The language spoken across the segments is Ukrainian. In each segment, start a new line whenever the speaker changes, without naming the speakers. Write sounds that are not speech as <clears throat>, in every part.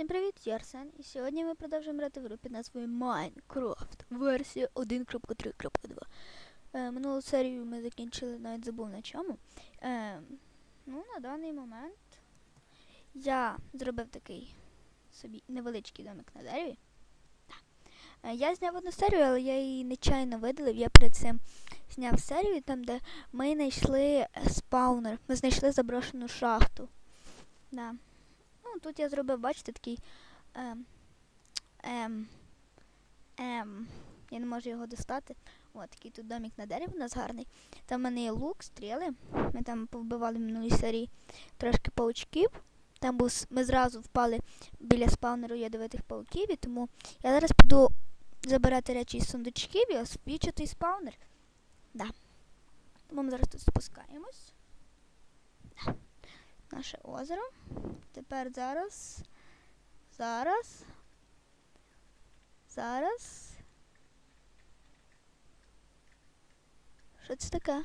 Всім привіт, я Арсен, і сьогодні ми продовжуємо грати в гру під назвою Minecraft, версія 1.3.2. Е, минулу серію ми закінчили, навіть забув на чому. Е, ну, на даний момент я зробив такий собі невеличкий домик на дереві. Е, я зняв одну серію, але я її нечайно видалив. Я перед цим зняв серію, там, де ми знайшли спаунер. Ми знайшли заброшену шахту. Да. Тут я зробив, бачите, такий. Ем, ем, ем, я не можу його достати. От такий тут домик на дереві у нас гарний. Там в мене є лук, стріли. Ми там повбивали в минулій серії трошки паучків. Там був, ми зразу впали біля спаунеру ядовитих пауків, і тому я зараз піду забирати речі із сундучків і освічити спаунер. Да. Тому ми зараз тут спускаємось. Да. Наше озеро. Тепер зараз. Зараз. Зараз. Що це таке?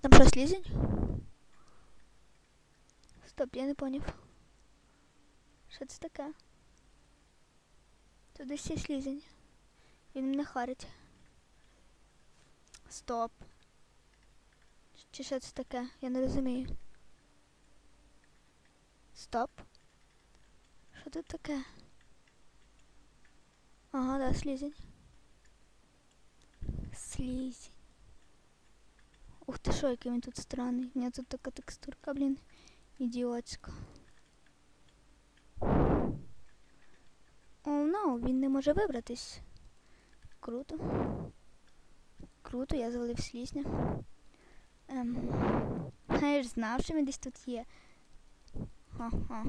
Там що, слізень? Стоп, я не поняв. Що це таке? Десь є слізень. Він мене харить. Стоп. Чи що це таке? Я не розумію. Стоп. Що тут таке? Ага, да, слізень. Слізень. Ух ти що, який він тут странний. У мене тут така текстурка, блін, ідіотська. О, ну, він не може вибратись. Круто. Круто, я завалив слізня. Ем, я ж знав, що він десь тут є. Ха-ха.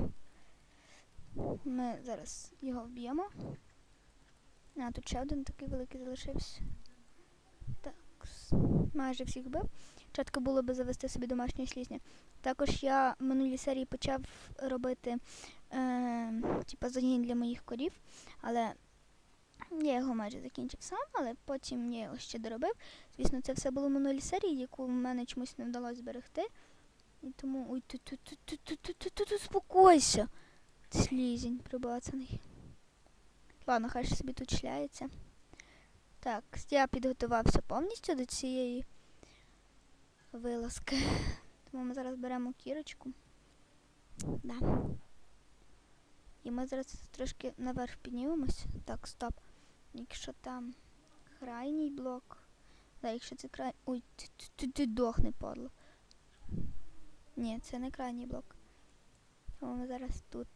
Ми зараз його вб'ємо. А, тут ще один такий великий залишився. Так, майже всіх вбив. Чатко було би завести собі домашнє слізня. Також я в минулій серії почав робити е, типа загін для моїх корів, але я його майже закінчив сам, але потім я його ще доробив. Звісно, це все було минулі серії, яку в мене чомусь не вдалося зберегти. І тому... Ой, тут успокойся. Слізень прибацаний. Ладно, хай ще собі тут шляється. Так, я підготувався повністю до цієї вилазки. Тому ми зараз беремо кірочку. Да. І ми зараз трошки наверх піднімемось. Так, стоп. Якщо там крайній блок. Да, якщо це край. Ой, ти, ти, ти, ти дохни, падло. Ні, це не крайній блок. Тому ми зараз тут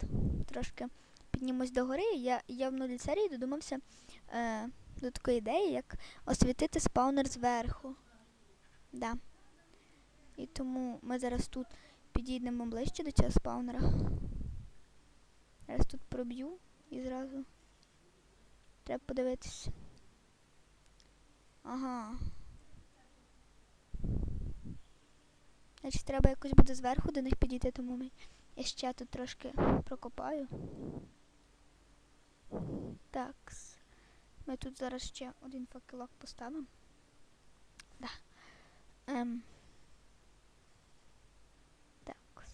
трошки піднімемось до гори. Я, я в нулі серії додумався е, до такої ідеї, як освітити спаунер зверху. Да. І тому ми зараз тут підійдемо ближче до цього спаунера. Зараз тут проб'ю і зразу. Треба подивитись. Ага. Значить, треба якось буде зверху до них підійти, тому ми... я ще тут трошки прокопаю. Так. Ми тут зараз ще один факелок поставимо. Да. Ем. Так.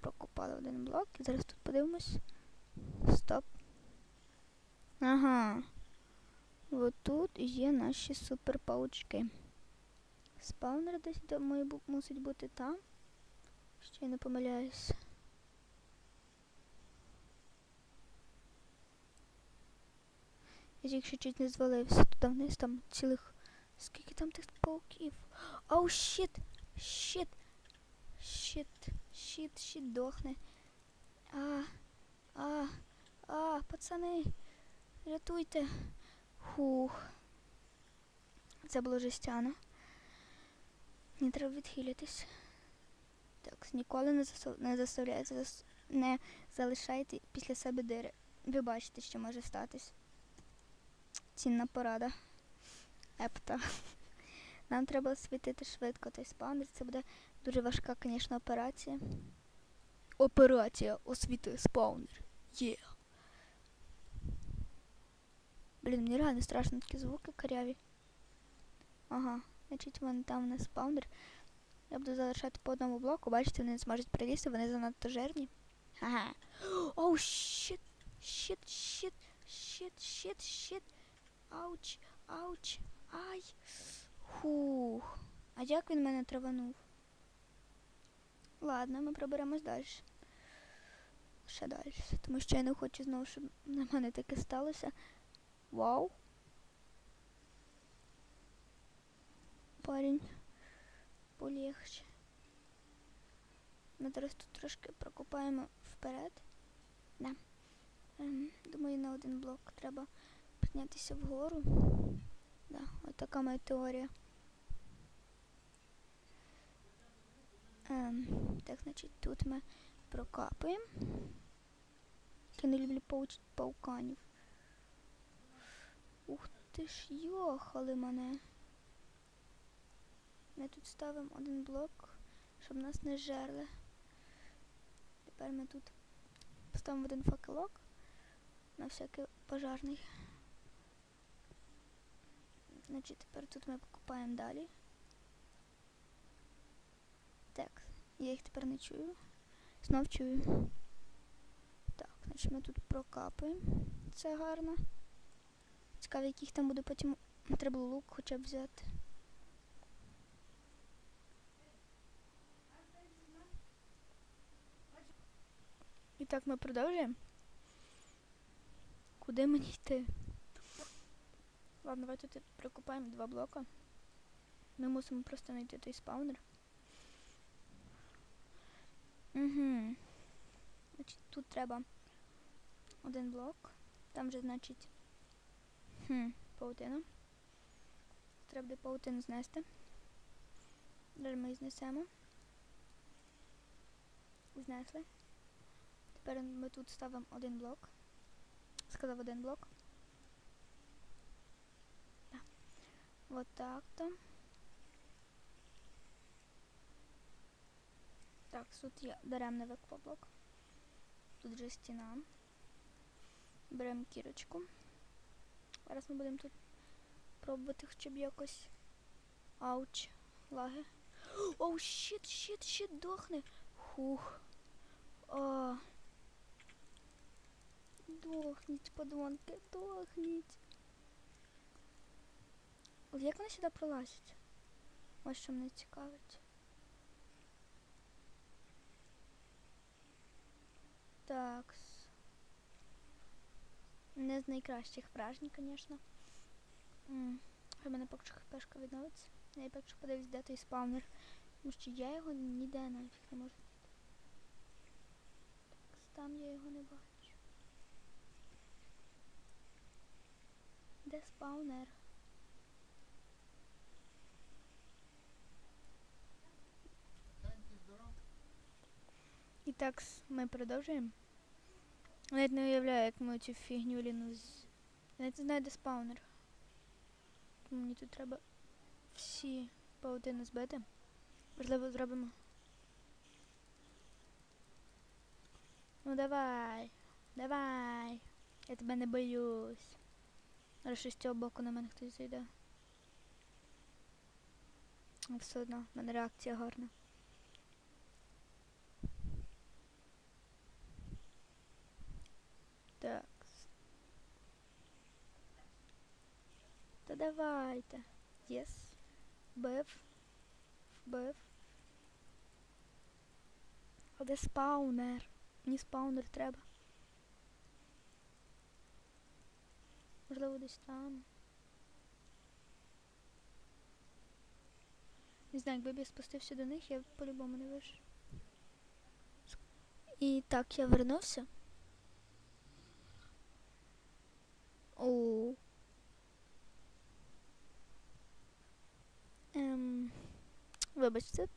Прокопали один блок зараз тут подивимось. Стоп. Ага. Вот тут є наші супер паучки. Спаунер десь думаю, бу- мусить бути там. Ще я не помиляюсь. Я тільки чуть не звалився туди вниз, там цілих. Скільки там тих пауків? Оу, щит! Щит! Щит! Щит, щит дохне. А, а, а, пацани, рятуйте. Хух. Це було жестяно. Не треба відхилятись. Так, ніколи не, заставляйте, зас... не залишайте після себе дири. Ви бачите, що може статись. Цінна порада. Епта. Нам треба освітити швидко той спаунер. Це буде дуже важка, звісно, операція. Операція освіти спаунер. Є. Блін, мені реально страшно такі звуки каряві. Ага, значить, вон там у нас спаунер. Я буду залишати по одному блоку, бачите, вони не зможуть прилізти, вони занадто жирні. Ага. Оу, щит, щит, щит, щит, щит, щит. Ауч, ауч, ай. Хух. А як він мене траванув? Ладно, ми проберемось далі. Ще далі. Тому що я не хочу знову, щоб на мене таке сталося. Вау. Парень. Полегче. Ми зараз тут трошки прокопаємо вперед. Да. Ем, думаю, на один блок треба піднятися вгору. Да, от така моя теорія. Ем, так, значить, тут ми прокапаємо. Я не люблю пауч... пауканів. Ух ти ж, йохали мене. Ми тут ставимо один блок, щоб нас не жерли. Тепер ми тут поставимо один факелок на всякий пожарний. Значить, тепер тут ми покупаємо далі. Так, я їх тепер не чую. Знов чую. Так, значить ми тут прокапаємо. Це гарно. Цікаво, яких там буде потім. Треба лук хоча б взяти. І так ми продовжуємо. Куди мені йти? Ладно, давайте тут прокопаємо два блока. Ми мусимо просто знайти той спаунер. Угу. Значить, тут треба один блок. Там же, значить, хм, паутина. Треба буде паутину знести. Зараз ми її знесемо. Знесли. Тепер ми тут ставимо один блок. Сказав один блок. Да. Вот так то. Так, тут є даремний виквоблок. Тут же стіна. Беремо кірочку. Зараз ми будемо тут пробувати хоча б якось. Ауч, лаги. Оу, щит, щит, щит, дохне. Хух. О. Дохніть, подонки, дохніть. Як вони сюди пролазять? Ось що мене цікавить. Так. Не з найкращих вражень, звісно. Хай мене поки що хпшка відновиться. Що подивлюсь, де той спавнер. Тому що я його ніде нафіг не можу. Так, там я його не бачу. Де спаунер? І так, ми продовжуємо. Навіть не уявляю, як ми цю фігню ліну з... Навіть не знаю, де спаунер. Мені тут треба всі паутини збити. Можливо, зробимо. Ну давай. Давай. Я тебе не боюсь. Що з цього боку на мене хтось зайде. Все одно, в мене реакція гарна. Так. Та давайте. Єс. Бив. Вбив. А де спаунер? Мені спаунер треба. Можливо, десь там. Не знаю, якби я спустився до них, я б по-любому не вийшов. І так, я вернувся. О. Ем, вибачте.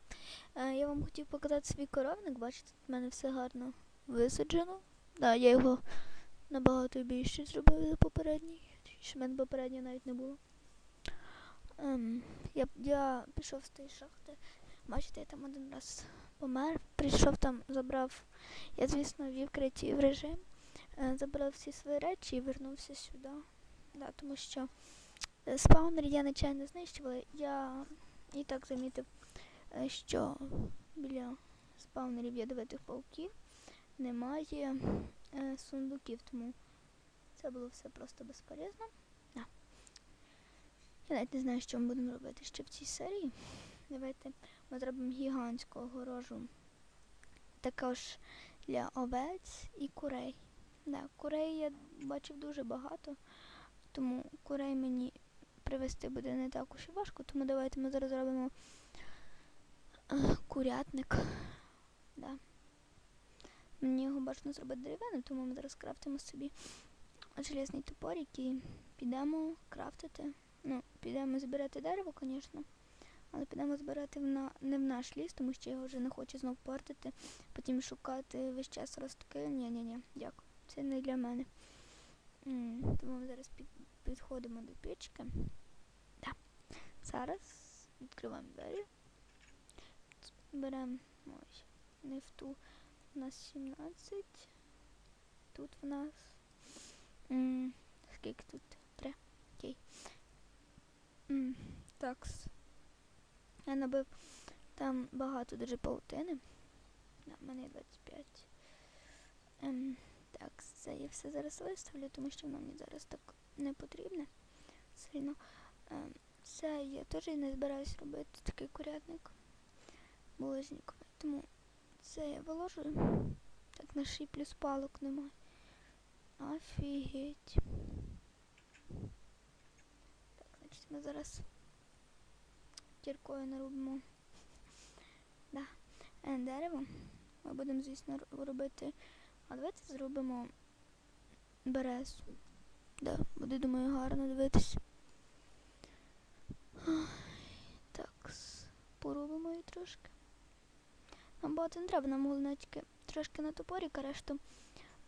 Е, я вам хотів показати свій коровник. Бачите, в мене все гарно висаджено. Да, я його набагато більше зробив за попередній. Що в мене попередньо навіть не було. Ем, я, я пішов з тієї шахти. Бачите, я там один раз помер. Прийшов там, забрав. Я, звісно, вів креатив режим. Е, забрав всі свої речі і вернувся сюди. Да, тому що е, спаунер я нечайно знищувала. Я і так замітив е, що біля спаунерів ядовитих пауків немає е, сундуків, тому це було все просто безполезно. Да. Я навіть не знаю, що ми будемо робити ще в цій серії. Давайте ми зробимо гігантську огорожу. Також для овець і курей. Да, курей я бачив дуже багато, тому курей мені привезти буде не так уж і важко, тому давайте ми зараз зробимо е, курятник. Да. Мені його бажано зробити дерев'яним, тому ми зараз крафтимо собі железний топор, який підемо крафтити. Ну, підемо збирати дерево, звісно. Але підемо збирати в на... не в наш ліс, тому що я вже не хочу знов портити, потім шукати весь час ростки. Ні-ні-ні, дякую. Це не для мене. Тому ми зараз під... підходимо до печки. Да. Зараз відкриваємо двері. Беремо ось, не в ту. У нас 17. Тут в нас. Скільки тут? Три. Окей. Такс. Я набив там багато дуже паутини. Да, мене 25. Ем, так, це я все зараз виставлю, тому що воно мені зараз так не потрібне сильно. Ем, це я теж не збираюсь робити такий курятник булежниковий. Тому це я виложую. Так на ший плюс палок немає. Офігеть. Так, значить ми зараз кіркою нарубимо да. е, дерево. Ми будемо, звісно, робити. А давайте зробимо березу. Да, буде, думаю, гарно дивитись. Ай, Так, порубимо її трошки. Нам багато не треба, нам головне тільки трошки на топорі, а решту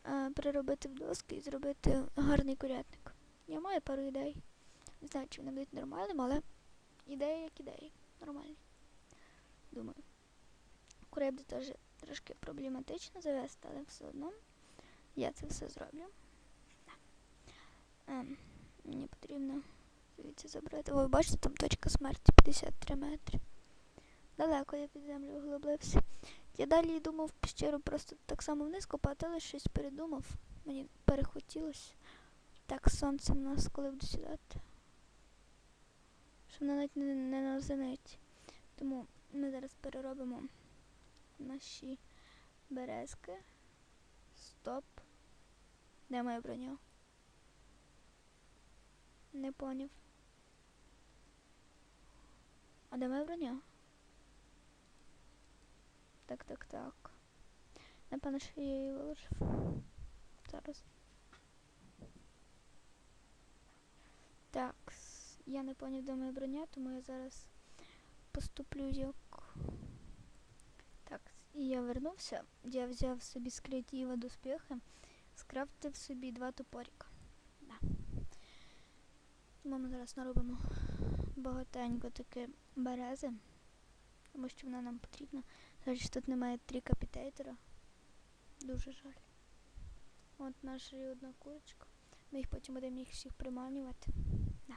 е, переробити в доски і зробити гарний курятник. Я маю пару ідей. Не знаю, чи вони будуть нормальними, але ідеї як ідеї. Нормальні. Думаю. Курей буде теж трошки проблематично завести, але все одно я це все зроблю. Да. Ем, мені потрібно звідси забрати. Ви бачите, там точка смерті 53 метри. Далеко я під землю углублився. Я далі думав пещеру просто так само вниз копати, але щось передумав. Мені перехотілося. Так, сонце в нас коли буду сідати. Що навіть не, не на зениці. Тому ми зараз переробимо наші березки. Стоп. Де моя броня? Не поняв. А де моя броня? Так, так, так. Напевно, що я її виложив. Зараз. Так, я не поняв, де моя броня, тому я зараз поступлю як. Так, і я вернувся. Я взяв собі з креатива доспіхи, скрафтив собі два топорика. Тому ми зараз наробимо багатенько таке берези, тому що вона нам потрібна. Жаль, тут немає три капітейтера. Дуже жаль. От наша і одна курочка. Ми їх потім будемо їх всіх приманювати. Да.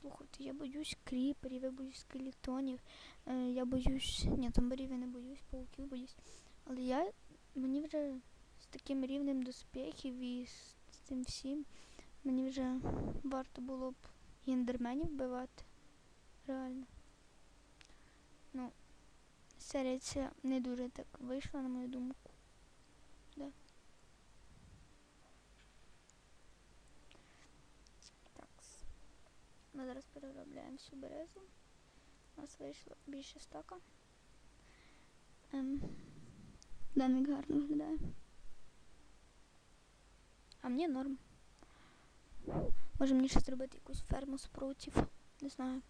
Слухайте, я боюсь кріперів, я боюсь скелетонів, е, я боюсь. Ні, зомбарів я не боюсь, пауків боюсь. Але я мені вже з таким рівнем доспіхів і з цим всім мені вже варто було б ендерменів вбивати. Реально. Ну, серія ця не дуже так вийшла, на мою думку. Да. Так. Ми зараз переробляємо всю березу. У нас вийшло більше стака. Ем, Даник гарно виглядає. А мені норм. Може мені ще зробити якусь ферму спрутів. Не знаю.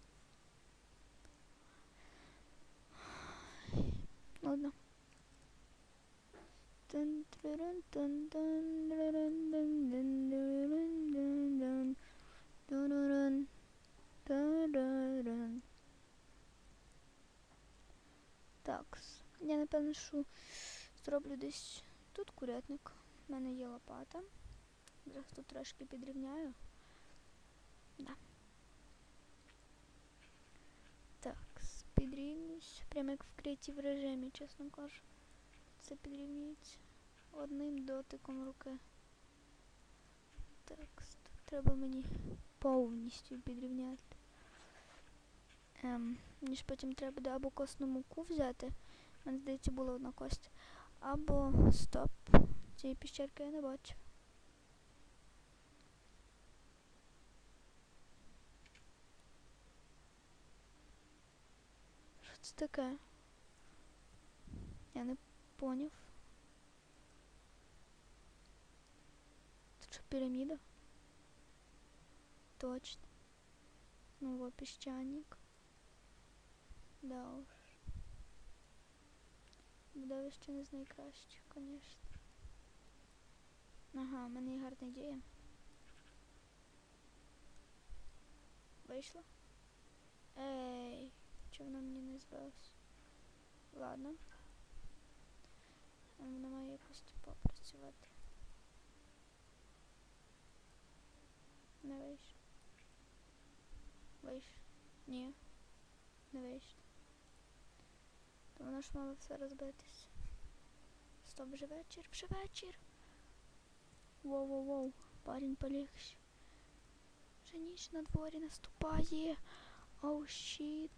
Ладно. Так, я напевно, що зроблю десь тут курятник. У мене є лопата. Тут трошки підрівняю. Да. підрівнююсь. Прямо як в креатив режимі, чесно кажу. Це підрівнюється одним дотиком руки. Так, тут треба мені повністю підрівняти. Ем, мені ж потім треба буде або косну муку взяти. Мені здається, була одна кость. Або стоп. Цієї піщерки я не бачу. Це таке? Я не поняв. Це що, піраміда? Точно. Ну, во піщаник. Да уж. Видовище не з найкращих, звісно. Ага, в мене є гарна ідея. Вийшло? Ей, чого воно мені не збилось? Ладно. А Воно має якось попрацювати. Не вийшло. Вийшло. Ні. Не вийшло. То воно ж мало все розбитись. Стоп, вже вечір, вже вечір. Воу-воу-воу, парень полегше. Вже ніч на дворі наступає. Оу, щіт.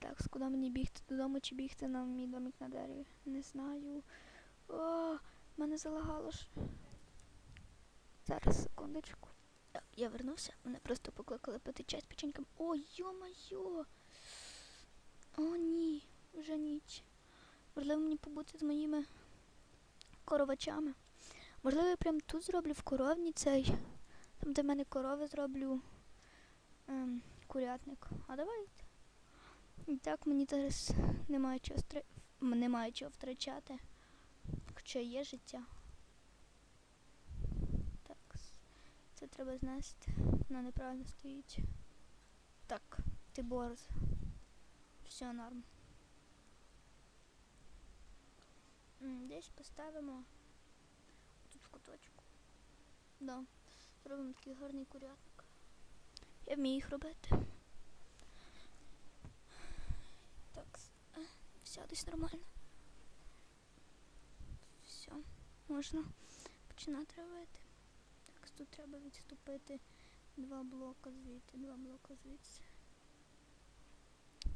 Так, куди мені бігти? Додому чи бігти на мій домик на дереві? Не знаю. О, мене залагало ж. Зараз, секундочку. Так, я вернувся. Мене просто покликали пити чай з печеньком. О, йо-моє! О, ні, вже ніч. Можливо, мені побути з моїми коровачами. Можливо, я прям тут зроблю в коровні цей. Там, де в мене корови зроблю ем, курятник. А давайте. І так мені зараз немає чого, стри... немає чого втрачати. Хоча є життя. Так, це треба знести. Вона неправильно стоїть. Так, ти борз. Все норм. Десь поставимо тут в куточку. Да. Зробимо такий гарний курятник. Я вмію їх робити. Так, с- все десь нормально. Все, можна починати робити. Так, тут треба відступити два блока звідти, два блока звідси.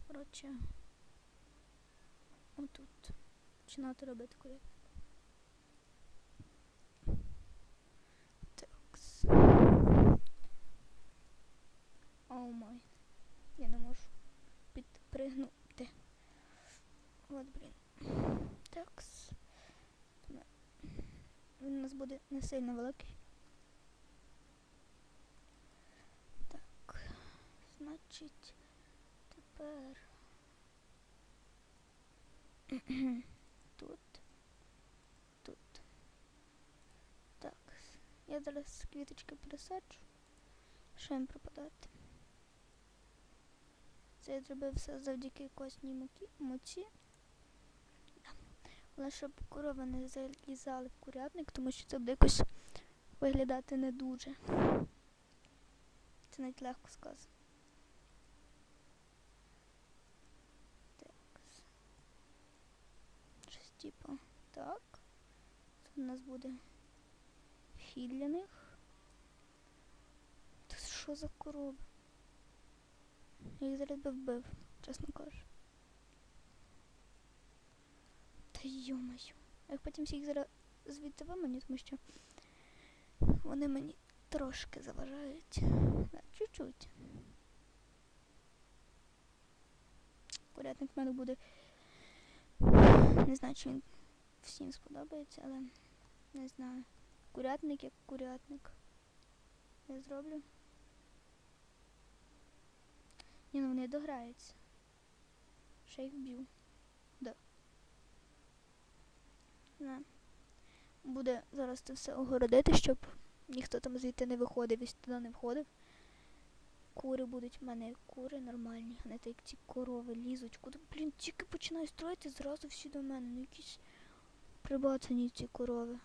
Коротше, отут. Починати робити курятник. Такс. О май. Я не можу підпригнути. От, блін. Такс. Він у нас буде не сильно великий. Так. Значить, тепер. <clears throat> тут. Тут. Так. Я зараз квіточки пересаджу. Що їм пропадати? Це я зробив все завдяки косній муці. Але щоб корови не залізали в курятник, тому що це буде якось виглядати не дуже. Це навіть легко сказано. Так. Щось типу. Так. Тут у нас буде вхід для них. Та що за корови? Я їх зараз би вбив, чесно кажу. Та йо-моє. Я потім всіх зараз звідти виманю, тому що вони мені трошки заважають. Чуть-чуть. Курятник в мене буде. Не знаю, чи він всім сподобається, але не знаю. Курятник як курятник. Я зроблю. Ні, ну вони дограються. Ще їх вб'ю. власне, буде зараз це все огородити, щоб ніхто там звідти не виходив і туди не входив. Кури будуть в мене кури нормальні, а не так ці корови лізуть. Куди, блін, тільки починаю строїти, зразу всі до мене. Ну якісь прибацані ці корови.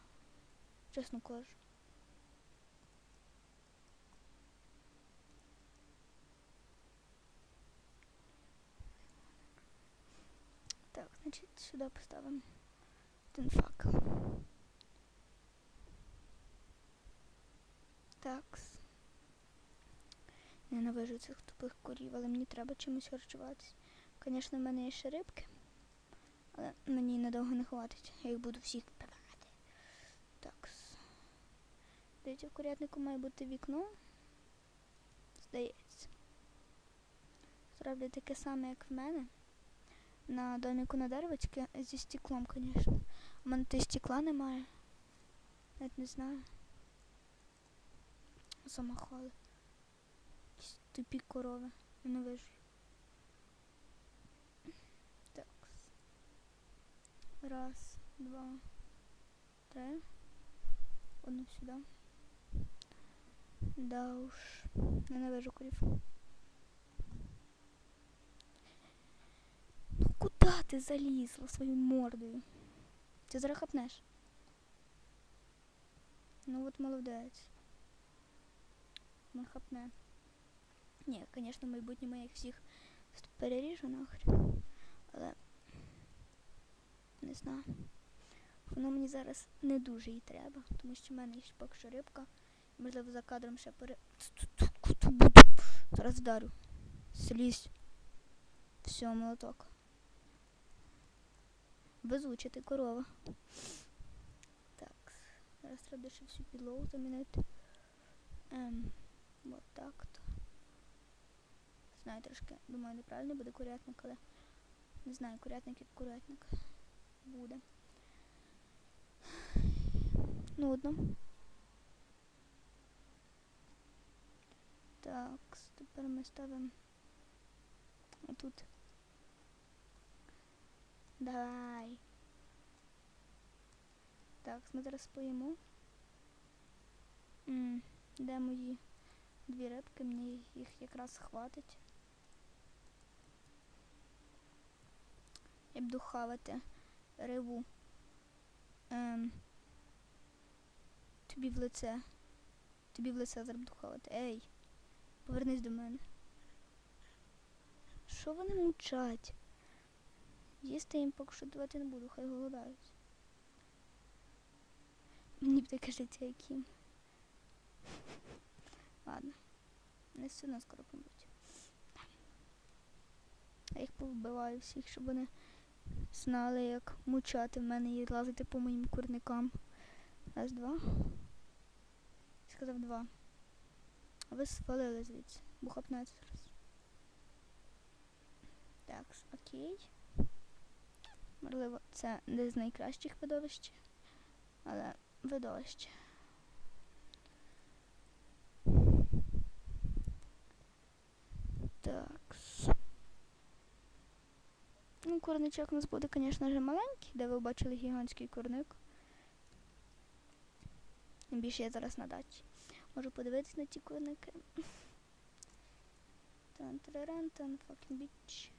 Чесно кажу. Так, значить, сюди поставимо. Один факел. Такс. Ненавижу цих тупих корів, але мені треба чимось харчуватись. Звісно, в мене є ще рибки, але мені надовго не хватить. Я їх буду всіх вбивати. Такс. Здається, в курятнику має бути вікно. Здається. Зроблю таке саме, як в мене. На доміку на деревочці зі стеклом, звісно. У мене то стекла немає. Навіть не знаю. Замахали. Якісь тупі корови. Ненавижу. Так. Раз, два, три. Одну сюди. Да уж. Ненавижу корів. Ну куди ти залізла своєю мордою? Ти зараз хапнеш. Ну от молодець. Ну хапне. Ні, звісно, в майбутньому я їх всіх переріжу нахрен. Але не знаю. Воно мені зараз не дуже і треба, тому що в мене є поки що рибка. Можливо, за кадром ще пере. Зараз вдарю. Слізь. Все, молоток. Везуча ти корова. Так. Зараз треба ще всю підлогу замінити. Ем, от так то. Знаю трошки, думаю, неправильно буде курятник, але не знаю, курятник як курятник буде. Нудно. Так, тепер ми ставимо отут. Давай. Так, ми зараз поїмо. М, Де мої дві рибки? Мені їх якраз хватить. Я буду хавати рибу. Ем, тобі в лице. Тобі в лице зараз буду хавати. Ей, повернись до мене. Що вони мучать? Їсти їм поки що давати не буду, хай голодають. Мені б таке життя, як. Ладно. Не сильно скоро помруть. Я їх повбиваю всіх, щоб вони знали, як мучати в мене і лазити по моїм курникам. Раз, два. Сказав два. А ви свалили звідси. Бухапнець зараз. Так, окей. Можливо, це не з найкращих видовищ, але видовище. Так. Ну, курничок у нас буде, звісно ж, маленький, де ви бачили гігантський курник. Більше я зараз на дачі. Можу подивитись на ті курники. Тан тараран тан fucking біч.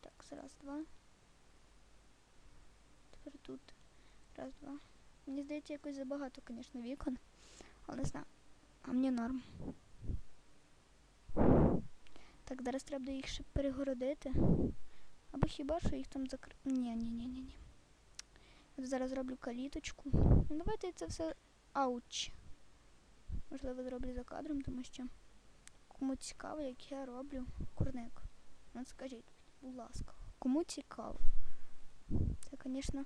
Так, раз, два. Тепер тут. Раз, два. Мені здається, якось забагато, звісно, вікон. Але не знаю. А мені норм. Так, зараз треба їх ще перегородити. Або хіба що їх там закр... Ні, ні, ні, ні, ні. Я зараз зроблю каліточку. Ну, давайте це все ауч. Можливо, зроблю за кадром, тому що кому цікаво, як я роблю курник. Ну скажіть, будь ласка, кому цікаво? Це, звісно,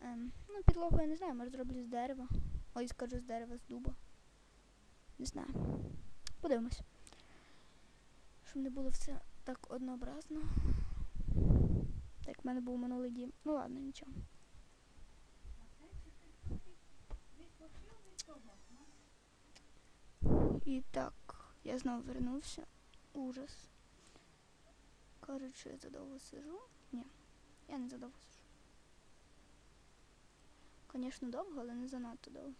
ем, ну, підлогу я не знаю, може зроблю з дерева. Ой, скажу з дерева, з дуба. Не знаю. Подивимось. Щоб не було все так однообразно. Так в мене був минулий дім. Ну ладно, нічого. І так, я знову вернувся. Ужас. Кажуть, що я задовго сижу. Ні, я не задовго сижу. Звісно, довго, але не занадто довго.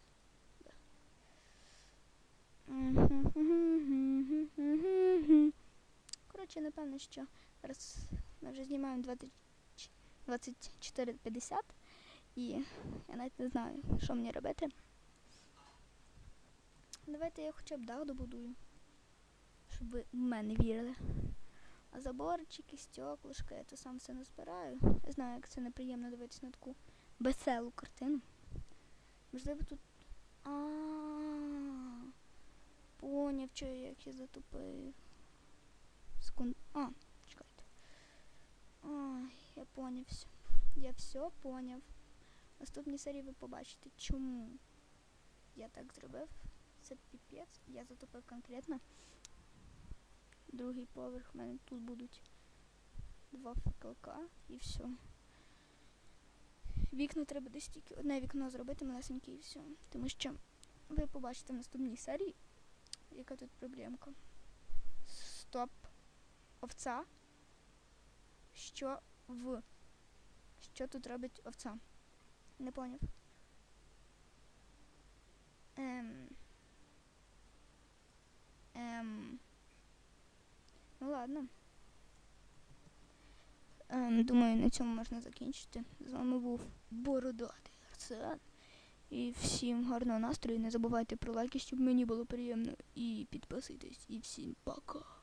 Коротше, напевно, що зараз ми вже знімаємо 24.50 і я навіть не знаю, що мені робити. Давайте я хоча б дах добудую, щоб ви в мене вірили. А заборчики, стеклышка, я то сам все назбираю. Я знаю, як це неприємно дивитися на таку веселу картину. Можливо, тут. А. Поняв, що як я затупив. Секунд. А, чекайте. Ай, я поняв все. Я все поняв. Наступній серії ви побачите, чому я так зробив. Це піпець. Я затопив конкретно. Другий поверх в мене тут будуть два факелка і все. Вікна треба десь тільки одне вікно зробити малесеньке і все. Тому що ви побачите в наступній серії, яка тут проблемка. Стоп. Овця. Що в? Що тут робить овця? Не поняв. Ем. Ем. Ну ладно. Ем, думаю, на цьому можна закінчити. З вами був Бородатий Арсен. І всім гарного настрою. Не забувайте про лайки, щоб мені було приємно. І підписуйтесь. І всім пока.